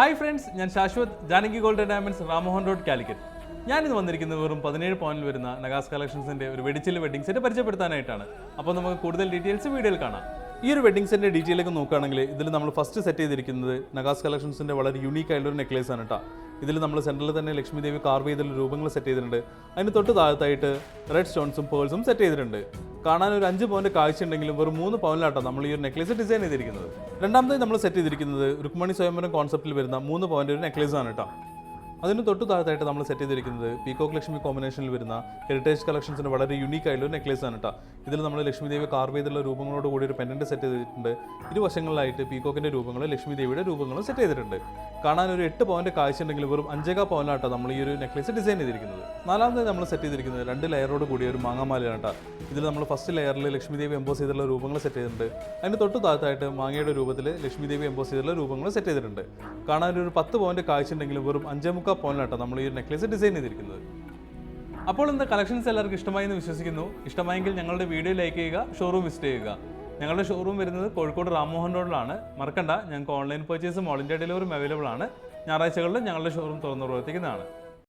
Hi friends ഞാൻ Shashwat Janaki gold diamonds Rammohan road Calicut ഞാനിന്ന് വന്നിരിക്കുന്നത് വെറും പതിനേഴ് പോയിന്റിൽ വരുന്ന നഗാസ് കളക്ഷൻസിന്റെ ഒരു വെടിച്ചിൽ വെഡിങ് സെറ്റ് പരിചയപ്പെടുത്താനായിട്ടാണ്. അപ്പോൾ നമുക്ക് കൂടുതൽ ഡീറ്റെയിൽസ് വീഡിയോയിൽ കാണാം. ഈ ഒരു വെഡിങ് സെറ്റിന്റെ ഡീറ്റെയിലൊക്കെ നോക്കുകയാണെങ്കിൽ ഇതിൽ നമ്മൾ ഫസ്റ്റ് സെറ്റ് ചെയ്തിരിക്കുന്നത് നഗാസ് കളക്ഷൻസിന്റെ വളരെ യൂണീക്ക് ആയിട്ടുള്ള ഒരു നെക്ലേസ് ആണ് കേട്ടോ ഇതിൽ നമ്മൾ സെന്ററിൽ തന്നെ ലക്ഷ്മി ദേവി കാർവ് ചെയ്തിട്ടുള്ള രൂപങ്ങൾ സെറ്റ് ചെയ്തിട്ടുണ്ട്. അതിന് തൊട്ട് താഴത്തായിട്ട് റെഡ് സ്റ്റോൺസും പേൾസും സെറ്റ് ചെയ്തിട്ടുണ്ട്. കാണാൻ ഒരു അഞ്ച് പവന്റെ കാഴ്ച ഉണ്ടെങ്കിലും വെറും മൂന്ന് പവനിലാട്ടോ നമ്മൾ ഈ ഒരു നെക്ലേസ് ഡിസൈൻ ചെയ്തിരിക്കുന്നത്. രണ്ടാമതായി നമ്മൾ സെറ്റ് ചെയ്തിരിക്കുന്നത് രുക്മണി സ്വയംവരം കോൺസെപ്റ്റിൽ വരുന്ന മൂന്ന് പവന്റെ ഒരു നെക്ലേസ് ആണ് കേട്ടോ അതിന് തൊട്ട് താഴത്തായിട്ട് നമ്മൾ സെറ്റ് ചെയ്തിരിക്കുന്നത് പീകോക്ക് ലക്ഷ്മി കോമ്പിനേഷനിൽ വരുന്ന ഹെറിറ്റേജ് കളക്ഷൻസിന്റെ വളരെ യുണീക്ക് ആയിട്ടുള്ള നെക്ലേസ് ആണ് കേട്ടോ ഇതിൽ നമ്മൾ ലക്ഷ്മി ദേവി കാർവ് ചെയ്തുള്ള രൂപങ്ങളോട് കൂടി ഒരു പെൻഡന്റ് സെറ്റ് ചെയ്തിട്ടുണ്ട്. ഇരുവശങ്ങളിലായിട്ട് പീകോക്കിന്റെ രൂപങ്ങൾ ലക്ഷ്മി ദേവിയുടെ രൂപങ്ങളും സെറ്റ് ചെയ്തിട്ടുണ്ട്. കാണാൻ ഒരു എട്ട് പവന്റെ കാഴ്ച ഉണ്ടെങ്കിൽ വെറും അഞ്ചേകാ പവനാട്ടോ നമ്മൾ ഈ ഒരു നെക്ലേസ് ഡിസൈൻ ചെയ്തിരിക്കുന്നത്. നാലാമത് നമ്മൾ സെറ്റ് ചെയ്തിരിക്കുന്നത് രണ്ട് ലെയറോട് കൂടിയ ഒരു മാങ്ങാമാലയാണ് കേട്ടോ ഇതിൽ നമ്മൾ ഫസ്റ്റ് ലെയറിൽ ലക്ഷ്മി ദേവി എംബോസ് ചെയ്തിട്ടുള്ള രൂപങ്ങൾ സെറ്റ് ചെയ്തിട്ടുണ്ട്. അതിന് തൊട്ട് താഴത്തായിട്ട് മാങ്ങയുടെ രൂപത്തിൽ ലക്ഷ്മി ദേവി എംബോസ് ചെയ്തിട്ടുള്ള രൂപങ്ങൾ സെറ്റ് ചെയ്തിട്ടുണ്ട്. കാണാൻ ഒരു പത്ത് പവന്റെ കാഴ്ച ഉണ്ടെങ്കിൽ വെറും അഞ്ചേ മുക്കാൽ പവനിലാട്ടോ നമ്മൾ ഈ ഒരു നെക്ലേസ് ഡിസൈൻ ചെയ്തിരിക്കുന്നത്. അപ്പോൾ ഇന്ന് കളക്ഷൻസ് എല്ലാവർക്കും ഇഷ്ടമായി എന്ന് വിശ്വസിക്കുന്നു. ഇഷ്ടമായെങ്കിൽ ഞങ്ങളുടെ വീഡിയോ ലൈക്ക് ചെയ്യുക ഷോറൂം വിസിറ്റ് ചെയ്യുക. ഞങ്ങളുടെ ഷോറൂം വരുന്നത് കോഴിക്കോട് റാംമോഹൻ റോഡിലാണ് മറക്കണ്ട ഞങ്ങൾക്ക് ഓൺലൈൻ പർച്ചേസും ഓൾ ഇന്ത്യ ഡെലിവറിയും അവൈലബിൾ ആണ്. ഞായറാഴ്ചകളിൽ ഞങ്ങളുടെ ഷോറൂം തുറന്നു പ്രവർത്തിക്കുന്നതാണ്.